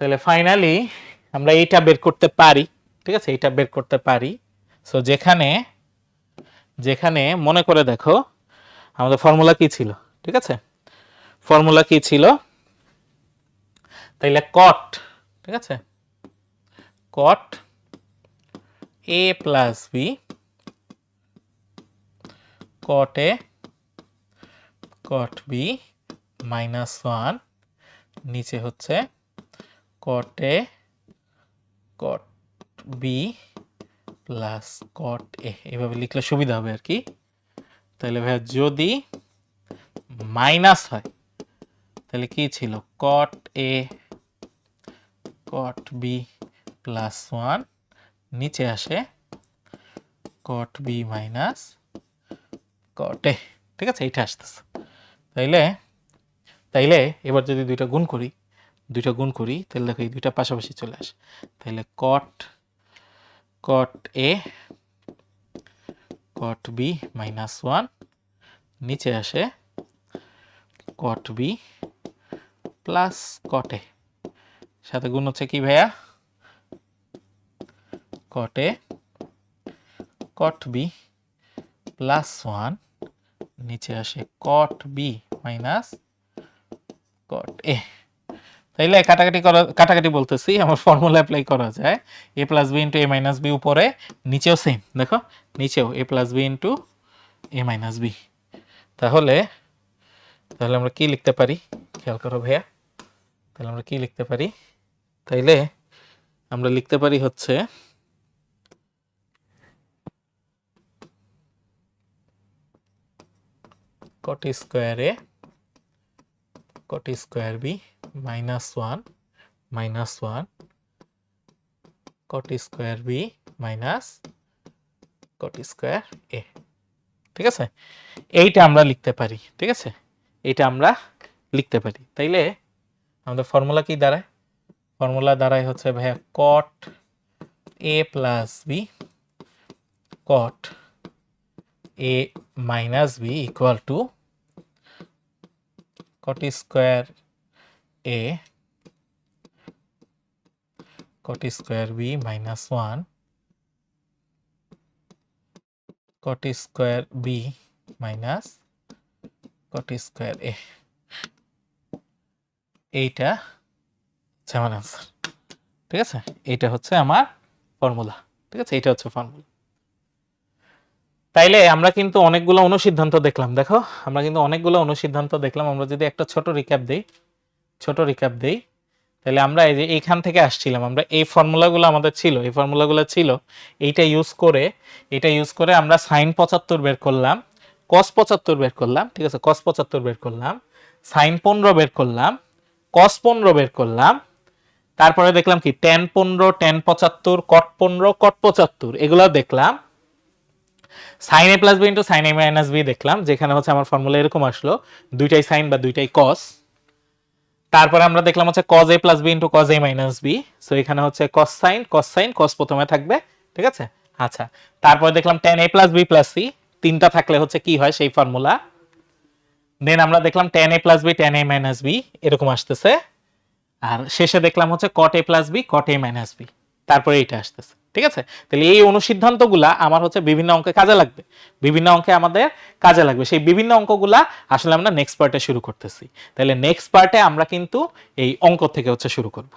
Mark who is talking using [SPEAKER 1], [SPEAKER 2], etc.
[SPEAKER 1] তাহলে ফাইনালি আমরা এইটা বের করতে পারি, ঠিক আছে? এইটা বের করতে পারি। সো যেখানে যেখানে মনে করে দেখো, আমাদের ফর্মুলা কি ছিল, ঠিক আছে? ফর্মুলা কি ছিল? তাইলে কট ঠিক আছে? Cot A plus B cot A cot B minus one নিচে হচ্ছে cot A cot B plus cot এ এভাবে লিখলে সুবিধা হবে আর কি। তাহলে ভাইয়া যদি মাইনাস হয়, তাহলে কি ছিল? Cot A cot B plus one নিচে আসে কট বি মাইনাস কট এ ঠিক আছে, এইটা আসতেছে। তাইলে তাইলে এবার যদি দুইটা গুণ করি দুইটা গুণ করি, তাহলে দেখো এই দুইটা পাশাপাশি চলে আসে। তাহলে cot cot A cot B minus one নিচে আসে কট বি প্লাস কট এ সাথে গুণ হচ্ছে কি ভাইয়া? Cot A cot B plus one নিচে আসে কট বি মাইনাস কট এ তাইলে কাটাকাটি করা, কাটাকাটি বলতেছি, আমার ফর্মুলা অ্যাপ্লাই করা যায়। A plus B into A minus B উপরে, নিচেও সেম দেখো? নিচেও A plus B into A minus B তাহলে তাহলে আমরা কি লিখতে পারি? খেয়াল করো ভাইয়া। তাহলে আমরা কি লিখতে পারি? তাইলে আমরা লিখতে পারি হচ্ছে cot square cot square B minus one minus one cot square B minus cot square A ঠিক আছে? এইটা আমরা লিখতে পারি, ঠিক আছে? এইটা আমরা লিখতে পারি। তাইলে আমাদের ফর্মুলা কি দাঁড়ায়? ফর্মুলা দাঁড়ায় হচ্ছে ভাইয়া cot A plus B cot A minus B equal to cot square A cot square B minus one cot square B minus cot square A এইটা হচ্ছে আমার আনসার ঠিক আছে? এইটা হচ্ছে আমার ফর্মুলা ঠিক আছে? এইটা হচ্ছে ফর্মুলা তাইলে আমরা কিন্তু অনেকগুলো অনুসিদ্ধান্ত দেখলাম, দেখো? আমরা কিন্তু অনেকগুলো অনুসিদ্ধান্ত দেখলাম, আমরা যদি একটা ছোট রিক্যাপ দেই, ছোট রিক্যাপ দেই তাহলে আমরা এই যে এইখান থেকে আসছিলাম, আমরা এই ফর্মুলাগুলো আমাদের ছিল, এই ফর্মুলাগুলো ছিল, এইটা ইউজ করে এটা ইউজ করে আমরা সাইন পঁচাত্তর বের করলাম কস পঁচাত্তর বের করলাম, ঠিক আছে? কস পঁচাত্তর বের করলাম সাইন পনেরো বের করলাম কস পনেরো বের করলাম, তারপরে দেখলাম কি? টেন পনেরো টেন পঁচাত্তর কট পনেরো কট পঁচাত্তর, এগুলো দেখলাম sine A plus B into sine A minus B দেখলাম, যেখানে হচ্ছে আমার ফর্মুলা এরকম আসলো, দুইটাই সাইন বা দুইটাই কস তারপরে আমরা দেখলাম হচ্ছে cos A plus B into cos A minus B so এখানে হচ্ছে কস সাইন কস সাইন কস প্রথমে থাকবে, ঠিক আছে? আচ্ছা তারপরে দেখলাম tan A plus B plus C তিনটা থাকলে হচ্ছে কি হয় সেই ফর্মুলা দেন আমরা দেখলাম tan A plus B tan A minus B এরকম আসতেছে। আর শেষে দেখলাম হচ্ছে cot A plus B cot A minus B তারপরে এটা আসতেছে, ঠিক আছে? তাহলে এই অনুসিদ্ধান্তগুলা আমার হচ্ছে বিভিন্ন অঙ্কে কাজে লাগবে। বিভিন্ন অঙ্কে আমাদের কাজে লাগবে। সেই বিভিন্ন অঙ্কগুলা আসলে আমরা নেক্সট পার্টে শুরু করতেছি। তাহলে নেক্সট পার্টে আমরা কিন্তু এই অঙ্ক থেকে হচ্ছে শুরু করব।